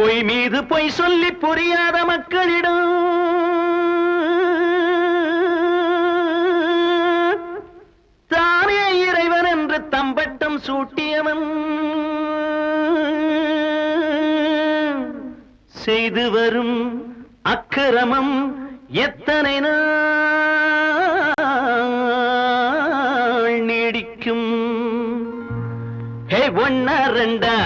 பொய் மீது பொய் சொல்லி புரியாத மக்களிடம் தானே இறைவன் என்று தம்பட்டம் சூட்டியவன். செய்து வரும் அக்கிரமம் எத்தனை நான் ஹே ஒன்னா ரெண்டா?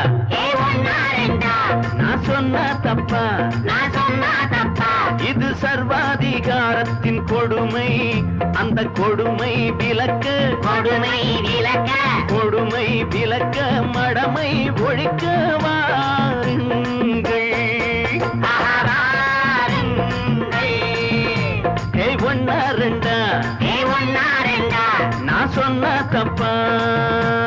நான் சொன்ன தப்பா? நான் சொன்னா தப்பா? இது சர்வாதிகாரத்தின் கொடுமை. அந்த கொடுமை விலக்க கொடுமை விளக்க. கொடுமை விலக்க மடமை ஒழிக்க வாருங்கள். ஒன்னா ரெண்டா? நான் சொன்ன தப்பா?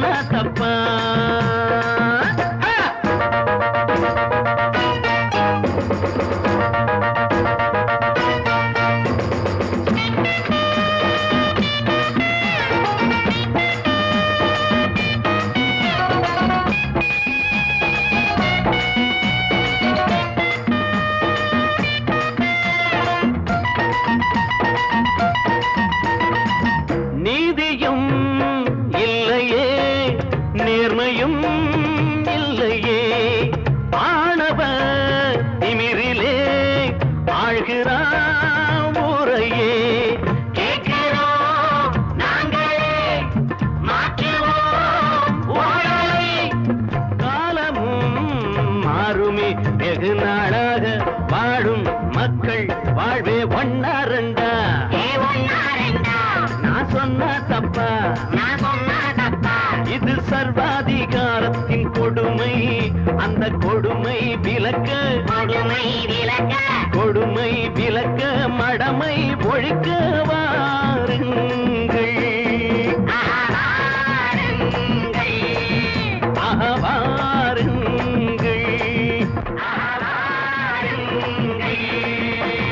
நான் நேர்மையும் இல்லையே. ஆணவ திமிரிலே ஊழலை காலமும் மாறுமே வெகு நாளாக வாழும் மக்கள் வாழ்வே ஒன்னா ரெண்டா? நான் சொன்ன தப்பா? நான் சொன்னா இது சர்வாதிகாரத்தின் கொடுமை. அந்த கொடுமை விளக்க கொடுமை விளக்க. கொடுமை விளக்க மடமை ஒழிக்க வாருங்கள். ஆஹா